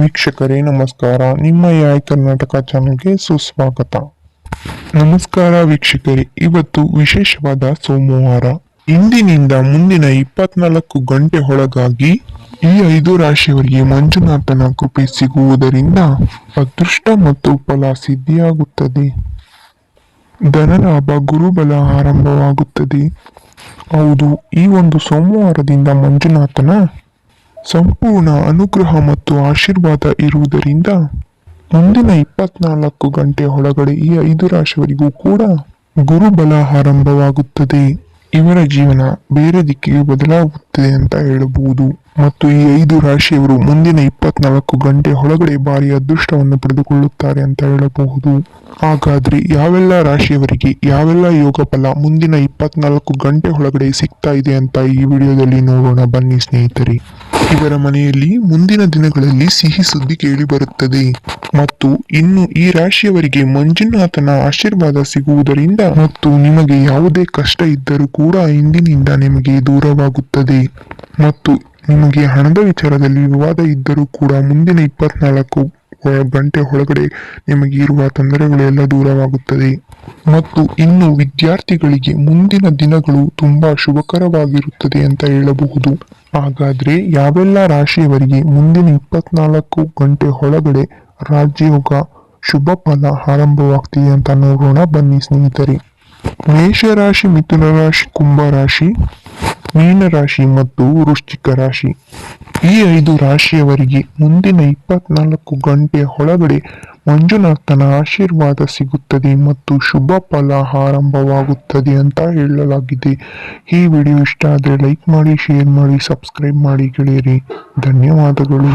ವೀಕ್ಷಕರೇ ನಮಸ್ಕಾರ. ನಿಮ್ಮ ಯಾಯ್ ಕರ್ನಾಟಕ ಚಾನೆಲ್ಗೆ ಸುಸ್ವಾಗತ. ನಮಸ್ಕಾರ ವೀಕ್ಷಕರೇ. ಇವತ್ತು ವಿಶೇಷವಾದ ಸೋಮವಾರ. ಇಂದಿನಿಂದ ಮುಂದಿನ ಇಪ್ಪತ್ನಾಲ್ಕು ಗಂಟೆ ಒಳಗಾಗಿ ಈ ಐದು ರಾಶಿಯವರಿಗೆ ಮಂಜುನಾಥನ ಕೃಪೆ ಸಿಗುವುದರಿಂದ ಅದೃಷ್ಟ ಮತ್ತು ಫಲ ಸಿದ್ಧಿಯಾಗುತ್ತದೆ. ಧನಲಾಭ, ಗುರುಬಲ ಆರಂಭವಾಗುತ್ತದೆ. ಹೌದು, ಈ ಒಂದು ಸೋಮವಾರದಿಂದ ಮಂಜುನಾಥನ ಸಂಪೂರ್ಣ ಅನುಗ್ರಹ ಮತ್ತು ಆಶೀರ್ವಾದ ಇರುವುದರಿಂದ ಮುಂದಿನ ಇಪ್ಪತ್ನಾಲ್ಕು ಗಂಟೆ ಒಳಗಡೆ ಈ ಐದು ರಾಶಿಯವರಿಗೂ ಕೂಡ ಗುರುಬಲ ಆರಂಭವಾಗುತ್ತದೆ. ಇವರ ಜೀವನ ಬೇರೆ ದಿಕ್ಕಿಗೆ ಬದಲಾಗುತ್ತದೆ ಅಂತ ಹೇಳಬಹುದು. ಮತ್ತು ಈ ಐದು ರಾಶಿಯವರು ಮುಂದಿನ ಇಪ್ಪತ್ನಾಲ್ಕು ಗಂಟೆ ಒಳಗಡೆ ಭಾರಿ ಅದೃಷ್ಟವನ್ನು ಪಡೆದುಕೊಳ್ಳುತ್ತಾರೆ ಅಂತ ಹೇಳಬಹುದು. ಹಾಗಾದ್ರೆ ಯಾವೆಲ್ಲ ರಾಶಿಯವರಿಗೆ ಯಾವೆಲ್ಲ ಯೋಗ ಫಲ ಮುಂದಿನ ಇಪ್ಪತ್ನಾಲ್ಕು ಗಂಟೆ ಒಳಗಡೆ ಸಿಗ್ತಾ ಇದೆ ಅಂತ ಈ ವಿಡಿಯೋದಲ್ಲಿ ನೋಡೋಣ. ಬನ್ನಿ ಸ್ನೇಹಿತರೆ. ಇವರ ಮನೆಯಲ್ಲಿ ಮುಂದಿನ ದಿನಗಳಲ್ಲಿ ಸಿಹಿ ಸುದ್ದಿ ಕೇಳಿ ಬರುತ್ತದೆ. ಮತ್ತು ಇನ್ನು ಈ ರಾಶಿಯವರಿಗೆ ಮಂಜುನಾಥನ ಆಶೀರ್ವಾದ ಸಿಗುವುದರಿಂದ ಮತ್ತು ನಿಮಗೆ ಯಾವುದೇ ಕಷ್ಟ ಇದ್ದರೂ ಕೂಡ ಇಂದಿನಿಂದ ನಿಮಗೆ ದೂರವಾಗುತ್ತದೆ. ಮತ್ತು ನಿಮಗೆ ಹಣದ ವಿಚಾರದಲ್ಲಿ ವಿವಾದ ಇದ್ದರೂ ಕೂಡ ಮುಂದಿನ ಇಪ್ಪತ್ನಾಲ್ಕು ಗಂಟೆ ಒಳಗಡೆ ನಿಮಗೆ ಇರುವ ತೊಂದರೆಗಳೆಲ್ಲ ದೂರವಾಗುತ್ತದೆ. ಮತ್ತು ಇನ್ನು ವಿದ್ಯಾರ್ಥಿಗಳಿಗೆ ಮುಂದಿನ ದಿನಗಳು ತುಂಬಾ ಶುಭಕರವಾಗಿರುತ್ತದೆ ಅಂತ ಹೇಳಬಹುದು. ಹಾಗಾದ್ರೆ ಯಾವೆಲ್ಲ ರಾಶಿಯವರಿಗೆ ಮುಂದಿನ ಇಪ್ಪತ್ನಾಲ್ಕು ಗಂಟೆ ಒಳಗಡೆ ರಾಜ್ಯಯೋಗ ಶುಭ ಫಲ ಆರಂಭವಾಗ್ತಿದೆ ಅಂತ ನೋಡೋಣ. ಬನ್ನಿ ಸ್ನೇಹಿತರೆ. ಮೇಷರಾಶಿ ಮಿಥುನ ರಾಶಿ, ಕುಂಭ ರಾಶಿ ಮೀನರಾಶಿ ಮತ್ತು ವೃಶ್ಚಿಕ ರಾಶಿ. ಈ ಐದು ರಾಶಿಯವರಿಗೆ ಮುಂದಿನ ಇಪ್ಪತ್ನಾಲ್ಕು ಗಂಟೆಯ ಒಳಗಡೆ ಮಂಜುನಾಥನ ಆಶೀರ್ವಾದ ಸಿಗುತ್ತದೆ ಮತ್ತು ಶುಭ ಫಲ ಆರಂಭವಾಗುತ್ತದೆ ಅಂತ ಹೇಳಲಾಗಿದೆ. ಈ ವಿಡಿಯೋ ಇಷ್ಟ ಆದರೆ ಲೈಕ್ ಮಾಡಿ, ಶೇರ್ ಮಾಡಿ, ಸಬ್ಸ್ಕ್ರೈಬ್ ಮಾಡಿ ಗೆಳೆಯರಿ. ಧನ್ಯವಾದಗಳು.